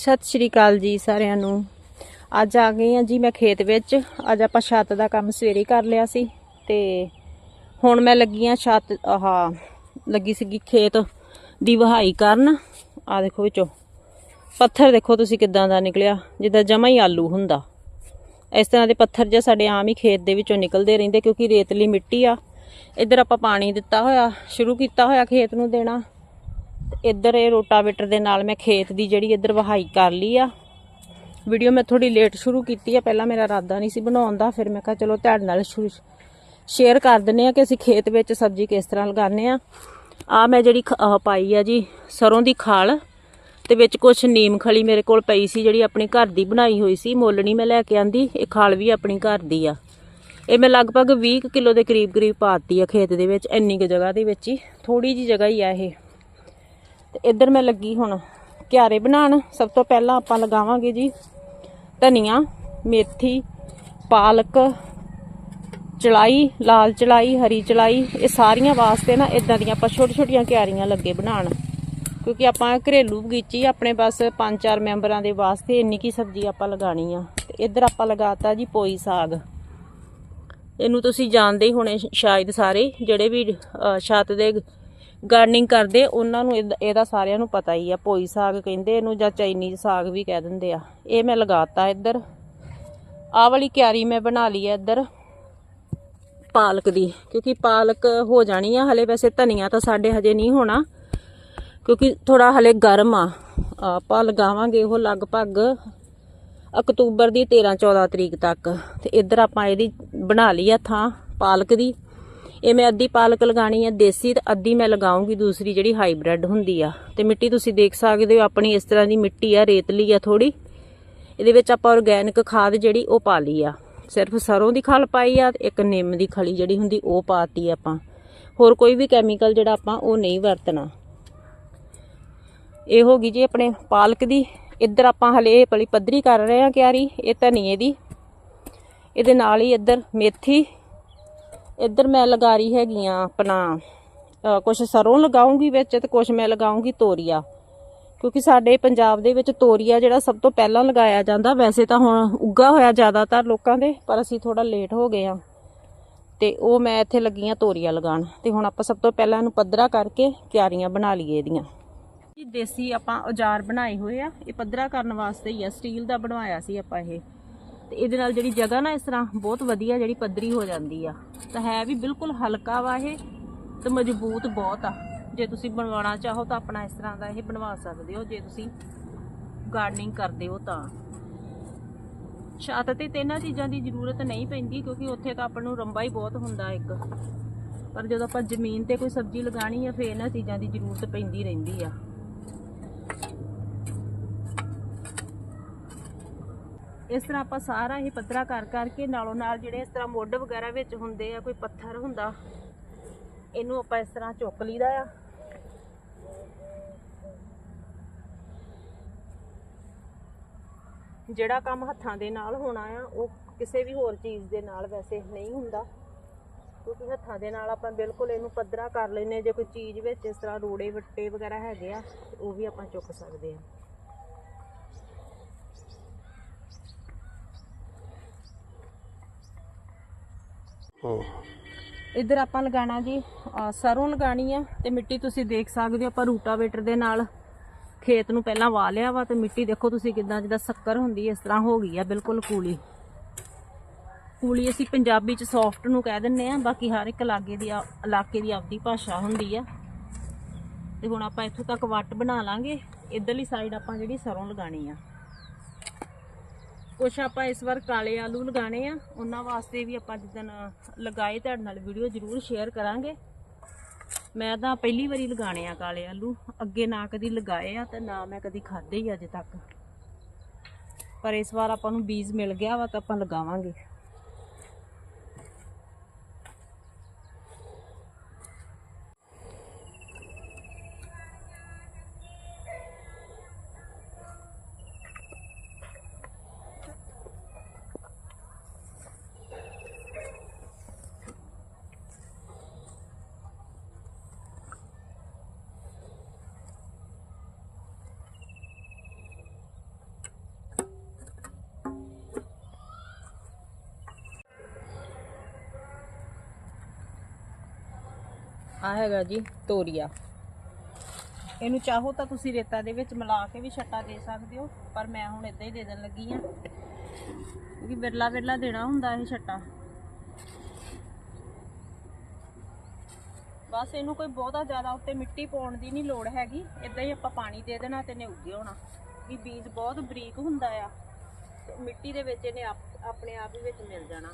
ਸਤਿ ਸ਼੍ਰੀ ਅਕਾਲ ਜੀ ਸਾਰਿਆਂ ਨੂੰ। ਅੱਜ ਆ ਗਏ ਆ ਜੀ ਮੈਂ ਖੇਤ ਵਿੱਚ। ਅੱਜ ਆਪਾਂ ਛੱਤ ਦਾ ਕੰਮ ਸਵੇਰੇ ਕਰ ਲਿਆ ਸੀ ਤੇ ਹੁਣ ਮੈਂ ਲੱਗੀ ਆ ਛੱਤ, ਆਹ, ਲੱਗੀ ਸੀਗੀ ਖੇਤ ਦੀ ਵਹਾਈ ਕਰਨ। ਆ ਦੇਖੋ ਵਿੱਚੋਂ ਪੱਥਰ ਦੇਖੋ ਤੁਸੀਂ ਕਿੱਦਾਂ ਦਾ ਨਿਕਲਿਆ, ਜਿੱਦਾਂ ਜਮਾ ਹੀ ਆਲੂ ਹੁੰਦਾ। ਇਸ ਤਰ੍ਹਾਂ ਦੇ ਪੱਥਰ ਜੇ ਸਾਡੇ ਆਮ ਹੀ ਖੇਤ ਦੇ ਵਿੱਚੋਂ ਨਿਕਲਦੇ ਰਹਿੰਦੇ ਕਿਉਂਕਿ ਰੇਤਲੀ ਮਿੱਟੀ ਆ। ਇੱਧਰ ਆਪਾਂ ਪਾਣੀ ਦਿੱਤਾ ਹੋਇਆ, ਸ਼ੁਰੂ ਕੀਤਾ ਹੋਇਆ ਖੇਤ ਨੂੰ ਦੇਣਾ। ਇੱਧਰ ਇਹ ਰੋਟਾਵੇਟਰ ਦੇ ਨਾਲ ਮੈਂ ਖੇਤ ਦੀ ਜਿਹੜੀ ਇੱਧਰ ਵਹਾਈ ਕਰ ਲਈ ਆ। ਵੀਡੀਓ ਮੈਂ ਥੋੜੀ ਲੇਟ ਸ਼ੁਰੂ ਕੀਤੀ ਆ। ਪਹਿਲਾਂ ਮੇਰਾ ਇਰਾਦਾ ਨਹੀਂ ਸੀ ਬਣਾਉਣ ਦਾ। ਫਿਰ ਮੈਂ ਕਿਹਾ ਚਲੋ ਤੁਹਾਡੇ ਨਾਲ ਸ਼ੇਅਰ ਕਰ ਦਿੰਨੇ ਆ ਕਿ ਅਸੀਂ ਖੇਤ ਵਿੱਚ ਸਬਜ਼ੀ ਕਿਸ ਤਰ੍ਹਾਂ ਲਗਾਉਂਦੇ ਆ। ਆ ਮੈਂ ਜਿਹੜੀ ਖ- ਪਾਈ ਆ ਜੀ, ਸਰੋਂ ਦੀ ਖਾਲ ਤੇ ਵਿੱਚ ਕੁਝ ਨੀਮ ਖਲੀ ਮੇਰੇ ਕੋਲ ਪਈ ਸੀ, ਜਿਹੜੀ ਆਪਣੀ ਘਰ ਦੀ ਬਣਾਈ ਹੋਈ ਸੀ। ਮੁੱਲ ਨਹੀਂ ਮੈਂ ਲੈ ਕੇ ਆਂਦੀ, ਇਹ ਖਾਲ ਵੀ ਆਪਣੀ ਘਰ ਦੀ ਆ। ਇਹ ਮੈਂ ਲਗਭਗ 20 ਕੁ ਕਿਲੋ ਦੇ ਕਰੀਬ ਕਰੀਬ ਪਾਤੀ ਆ ਖੇਤ ਦੇ ਵਿੱਚ, ਇੰਨੀ ਕੁ ਜਗ੍ਹਾ ਦੇ ਵਿੱਚ ਹੀ। ਥੋੜੀ ਜੀ ਜਗ੍ਹਾ ਹੀ ਆ ਇਹ। ਤੇ ਇੱਧਰ ਮੈਂ ਲੱਗੀ ਹੁਣ ਕਿਆਰੇ ਬਣਾਉਣ। ਸਭ ਤੋਂ ਪਹਿਲਾਂ ਆਪਾਂ ਲਗਾਵਾਂਗੇ ਜੀ ਧਨੀਆ ਮੇਥੀ ਪਾਲਕ ਚਲਾਈ ਲਾਲ ਚਲਾਈ ਹਰੀ ਚਲਾਈ। ਇਹ ਸਾਰੀਆਂ ਵਾਸਤੇ ਨਾ ਇਦਾਂ ਦੀਆਂ ਆਪਾਂ ਛੋਟੀ ਛੋਟੀਆਂ ਕਿਆਰੀਆਂ ਲੱਗੇ ਬਣਾਉਣ। ਕਿਉਂਕਿ ਆਪਾਂ ਘਰੇਲੂ ਬਗੀਚੀ ਆਪਣੇ ਬਸ ਪੰਜ ਚਾਰ ਮੈਂਬਰਾਂ ਦੇ ਵਾਸਤੇ ਇੰਨੀ ਕੀ ਸਬਜ਼ੀ ਆਪਾਂ ਲਗਾਣੀ ਆ। ਤੇ ਇੱਧਰ ਆਪਾਂ ਲਗਾਤਾ ਜੀ ਪੋਈ ਸਾਗ। ਇਹਨੂੰ ਤੁਸੀਂ ਜਾਣਦੇ ਹੀ ਹੋਣੇ ਸ਼ਾਇਦ ਸਾਰੇ ਜਿਹੜੇ ਵੀ ਅਹ, ਛੱਤ ਦੇ ਗਾਰਡਨਿੰਗ ਕਰਦੇ, ਉਹਨਾਂ ਨੂੰ ਇਹਦਾ- ਇਹਦਾ ਸਾਰਿਆਂ ਨੂੰ ਪਤਾ ਹੀ ਆ ਪੋਈ ਸਾਗ ਕਹਿੰਦੇ ਇਹਨੂੰ ਜਾਂ ਚਾਈਨੀਜ਼ ਸਾਗ ਵੀ ਕਹਿ ਦਿੰਦੇ ਆ। ਇਹ ਮੈਂ ਲਗਾਤਾ ਇੱਧਰ। ਆਹ ਵਾਲੀ ਕਿਆਰੀ ਮੈਂ ਬਣਾ ਲਈ ਹੈ ਇੱਧਰ ਪਾਲਕ ਦੀ, ਕਿਉਂਕਿ ਪਾਲਕ ਹੋ ਜਾਣੀ ਆ, ਹਲੇ ਵੈਸੇ ਧਨੀਆ ਤਾਂ ਸਾਡੇ ਹਜੇ ਨਹੀਂ ਹੋਣਾ, ਕਿਉਂਕਿ ਥੋੜਾ ਹਲੇ ਗਰਮ ਆ। ਆਪਾਂ ਲਗਾਵਾਂਗੇ ਉਹ ਲਗਭਗ ਅਕਤੂਬਰ ਦੀ 13 14 ਤਰੀਕ ਤੱਕ। ਤੇ ਇੱਧਰ ਆਪਾਂ ਇਹਦੀ ਬਣਾ ਲਈ ਆ ਥਾਂ ਪਾਲਕ ਦੀ। ਇਹ ਮੈਂ ਅੱਧੀ ਪਾਲਕ ਲਗਾਣੀ ਆ, ਦੇਸੀ ਤੇ ਅੱਧੀ ਮੈਂ ਲਗਾਉਂਗੀ, ਦੂਸਰੀ ਜਿਹੜੀ ਹਾਈਬ੍ਰਿਡ ਹੁੰਦੀ ਆ। ਤੇ ਮਿੱਟੀ ਤੁਸੀਂ ਦੇਖ ਸਕਦੇ ਹੋ, ਆਪਣੀ ਇਸ ਤਰ੍ਹਾਂ ਦੀ ਮਿੱਟੀ ਆ, ਰੇਤਲੀ ਆ ਥੋੜੀ ਇਹਦੇ ਵਿੱਚ ਆਪਾਂ ਆਰਗੈਨਿਕ ਖਾਦ ਜਿਹੜੀ ਉਹ ਪਾ ਲਈ ਆ। ਸਿਰਫ ਸਰੋਂ ਦੀ ਖਲ ਪਾਈ ਆ, ਤੇ ਇੱਕ ਨਿੰਮ ਦੀ ਖਲੀ ਜਿਹੜੀ ਹੁੰਦੀ ਉਹ ਪਾਤੀ ਆਪਾਂ। ਹੋਰ ਕੋਈ ਵੀ ਕੈਮੀਕਲ ਜਿਹੜਾ ਆਪਾਂ ਉਹ ਨਹੀਂ ਵਰਤਣਾ। ਇਹ ਹੋ ਗਈ ਜੀ ਆਪਣੇ ਪਾਲਕ ਦੀ। ਇੱਧਰ ਆਪਾਂ ਹਲੇ ਪਲੀ ਪੱਧਰੀ ਕਰ ਰਹੇ ਆ ਕਿਆਰੀ, ਇਹ ਧਨੀਏ ਦੀ। ਇਹਦੇ ਨਾਲ ਹੀ ਇੱਧਰ ਮੇਥੀ ਇੱਧਰ ਮੈਂ ਲਗਾ ਰਹੀ ਹੈਗੀ ਆ ਆਪਣਾ ਕੁਝ ਸਰੋਂ ਲਗਾਉਂਗੀ ਵਿੱਚ ਤੇ ਕੁਝ ਮੈਂ ਲਗਾਉਂਗੀ ਤੋਰੀਆ। ਕਿਉਂਕਿ ਸਾਡੇ ਪੰਜਾਬ ਦੇ ਵਿੱਚ ਤੋਰੀਆ ਜਿਹੜਾ ਸਭ ਤੋਂ ਪਹਿਲਾਂ ਲਗਾਇਆ ਜਾਂਦਾ, ਵੈਸੇ ਤਾਂ ਹੁਣ ਉੱਗਾ ਹੋਇਆ ਜ਼ਿਆਦਾਤਰ ਲੋਕਾਂ ਦੇ, ਪਰ ਅਸੀਂ ਥੋੜਾ ਲੇਟ ਹੋ ਗਏ ਆ। ਤੇ ਉਹ ਮੈਂ ਇੱਥੇ ਲੱਗੀਆਂ ਤੋਰੀਆ ਲਗਾਉਣ। ਤੇ ਹੁਣ ਆਪਾਂ ਸਭ ਤੋਂ ਪਹਿਲਾਂ ਇਹਨੂੰ ਪੱਧਰਾ ਕਰਕੇ ਕਿਆਰੀਆਂ ਬਣਾ ਲਈਏ ਇਹਦੀਆਂ। ਦੇਸੀ ਆਪਾਂ ਔਜ਼ਾਰ ਬਣਾਏ ਹੋਏ ਆ। ਇਹ ਪੱਧਰਾ ਕਰਨ ਵਾਸਤੇ ਹੀ ਆ, ਸਟੀਲ ਦਾ ਬਣਵਾਇਆ ਸੀ ਆਪਾਂ ਇਹ। ਤੇ ਇਹਦੇ ਨਾਲ ਜਿਹੜੀ ਜਗ੍ਹਾ ਨਾ ਇਸ ਤਰ੍ਹਾਂ ਬਹੁਤ ਵਧੀਆ ਜਿਹੜੀ ਪੱਧਰੀ ਹੋ ਜਾਂਦੀ ਆ। ਤਾਂ ਹੈ ਵੀ ਬਿਲਕੁਲ ਹਲਕਾ ਵਾ ਇਹ ਤੇ ਮਜ਼ਬੂਤ ਬਹੁਤ ਆ। ਜੇ ਤੁਸੀਂ ਬਣਵਾਉਣਾ ਚਾਹੋ ਤਾਂ ਆਪਣਾ ਇਸ ਤਰ੍ਹਾਂ ਦਾ ਇਹ ਬਣਵਾ ਸਕਦੇ ਹੋ। ਜੇ ਤੁਸੀਂ ਗਾਰਡਨਿੰਗ ਕਰਦੇ ਹੋ ਤਾਂ। ਛੱਤ ਤੇ ਤਿੰਨਾਂ ਚੀਜ਼ਾਂ ਦੀ ਜ਼ਰੂਰਤ ਨਹੀਂ ਪੈਂਦੀ ਕਿਉਂਕਿ ਉੱਥੇ ਤਾਂ ਆਪਾਂ ਨੂੰ ਰੰਬਾ ਹੀ ਬਹੁਤ ਹੁੰਦਾ ਇੱਕ। ਪਰ ਜਦੋਂ ਆਪਾਂ ਜ਼ਮੀਨ ਤੇ ਕੋਈ ਸਬਜ਼ੀ ਲਗਾਣੀ ਆ, ਫੇਰ ਇਹਨਾਂ ਚੀਜ਼ਾਂ ਦੀ ਜ਼ਰੂਰਤ ਪੈਂਦੀ ਰਹਿੰਦੀ ਆ। ਇਸ ਤਰ੍ਹਾਂ ਆਪਾਂ ਸਾਰਾ ਹੀ ਪੱਧਰਾ ਕਰ ਕਰਕੇ ਨਾਲੋਂ ਨਾਲ ਜਿਹੜੇ ਇਸ ਤਰ੍ਹਾਂ ਮੁੱਢ ਵਗੈਰਾ ਵਿੱਚ ਹੁੰਦੇ ਆ, ਕੋਈ ਪੱਥਰ ਹੁੰਦਾ, ਇਹਨੂੰ ਆਪਾਂ ਇਸ ਤਰ੍ਹਾਂ ਚੁੱਕ ਲਈਦਾ ਆ। ਜਿਹੜਾ ਕੰਮ ਹੱਥਾਂ ਦੇ ਨਾਲ ਹੋਣਾ ਆ, ਉਹ ਕਿਸੇ ਵੀ ਹੋਰ ਚੀਜ਼ ਦੇ ਨਾਲ ਵੈਸੇ ਨਹੀਂ ਹੁੰਦਾ। ਕਿਉਂਕਿ ਹੱਥਾਂ ਦੇ ਨਾਲ ਆਪਾਂ ਬਿਲਕੁਲ ਇਹਨੂੰ ਪੱਧਰਾ ਕਰ ਲੈਨੇ ਜੇ ਕੋਈ ਚੀਜ਼ ਵਿੱਚ ਇਸ ਤਰ੍ਹਾਂ ਰੋੜੇ ਵੱਟੇ ਵਗੈਰਾ ਹੈਗੇ ਆ, ਉਹ ਵੀ ਆਪਾਂ ਚੁੱਕ ਸਕਦੇ ਆ ਇੱਧਰ ਆਪਾਂ ਲਗਾਣਾ ਜੀ ਸਰੋਂ ਲਗਾਣੀ ਆ ਤੇ ਮਿੱਟੀ ਤੁਸੀਂ ਦੇਖ ਸਕਦੇ ਹੋ ਆਪਾਂ ਰੂਟਾਵੇਟਰ ਦੇ ਨਾਲ ਖੇਤ ਨੂੰ ਪਹਿਲਾਂ ਵਾ ਲਿਆ ਵਾ ਤੇ ਮਿੱਟੀ ਦੇਖੋ ਤੁਸੀਂ ਕਿਦਾਂ ਜਿੱਦਾਂ ਸ਼ੱਕਰ ਹੁੰਦੀ ਇਸ ਤਰ੍ਹਾਂ ਹੋ ਗਈ ਆ, ਬਿਲਕੁਲ ਕੂਲੀ। ਕੂਲੀ ਅਸੀਂ ਪੰਜਾਬੀ ਚ ਸੌਫਟ ਨੂੰ ਕਹਿ ਦਿੰਨੇ ਆ, ਬਾਕੀ ਹਰ ਇੱਕ ਇਲਾਕੇ ਦੀ ਆ- ਇਲਾਕੇ ਦੀ ਆਪਦੀ ਭਾਸ਼ਾ ਹੁੰਦੀ ਆ। ਤੇ ਹੁਣ ਆਪਾਂ ਇੱਥੋਂ ਤੱਕ ਵੱਟ ਬਣਾ ਲਾਂਗੇ, ਇਧਰਲੀ ਸਾਈਡ ਆਪਾਂ ਜਿਹੜੀ ਸਰੋਂ ਲਗਾਣੀ ਆ। ਕੁਛ ਆਪਾਂ ਇਸ ਵਾਰ ਕਾਲੇ ਆਲੂ ਲਗਾਣੇ ਆ। ਉਹਨਾਂ ਵਾਸਤੇ ਵੀ ਆਪਾਂ ਜਿੱਦਣ ਲਗਾਏ, ਤੁਹਾਡੇ ਨਾਲ ਵੀਡੀਓ ਜ਼ਰੂਰ ਸ਼ੇਅਰ ਕਰਾਂਗੇ। ਮੈਂ ਤਾਂ ਪਹਿਲੀ ਵਾਰੀ ਲਗਾਣੇ ਆ ਕਾਲੇ ਆਲੂ। ਅੱਗੇ ਨਾ ਕਦੀ ਲਗਾਏ ਆ ਤੇ ਨਾ ਮੈਂ ਕਦੀ ਖਾਦੇ ਹੀ ਅਜੇ ਤੱਕ। ਪਰ ਇਸ ਵਾਰ ਆਪਾਂ ਨੂੰ ਬੀਜ ਮਿਲ ਗਿਆ ਵਾ ਤਾਂ ਆਪਾਂ ਲਗਾਵਾਂਗੇ। ਆ ਹੈਗਾ ਜੀ, ਤੋਰੀਆ। ਇਹਨੂੰ ਚਾਹੋ ਤਾਂ ਤੁਸੀਂ ਰੇਤਾ ਦੇ ਵਿੱਚ ਮਿਲਾ ਕੇ ਵੀ ਛੱਟਾ ਦੇ ਸਕਦੇ ਹੋ, ਪਰ ਮੈਂ ਹੁਣ ਇਦਾਂ ਹੀ ਦੇ ਦੇਣ ਲੱਗੀ ਆ ਕਿਉਂਕਿ ਵਿਰਲਾ ਵਿਰਲਾ ਦੇਣਾ ਹੁੰਦਾ ਇਹ ਛੱਟਾ। ਬਸ ਇਹਨੂੰ ਕੋਈ ਬਹੁਤਾ ਜ਼ਿਆਦਾ ਉੱਤੇ ਮਿੱਟੀ ਪਾਉਣ ਦੀ ਨਹੀਂ ਲੋੜ ਹੈਗੀ ਇਦਾਂ ਹੀ ਆਪਾਂ ਪਾਣੀ ਦੇ ਦੇਣਾ ਤੇ ਇਹਨੇ ਉੱਗੇ ਹੋਣਾ। ਵੀ ਬੀਜ ਬਹੁਤ ਬਰੀਕ ਹੁੰਦਾ ਆ, ਤੇ ਮਿੱਟੀ ਦੇ ਵਿੱਚ ਇਹਨੇ ਆਪ- ਆਪਣੇ ਆਪ ਹੀ ਵਿੱਚ ਮਿਲ ਜਾਣਾ।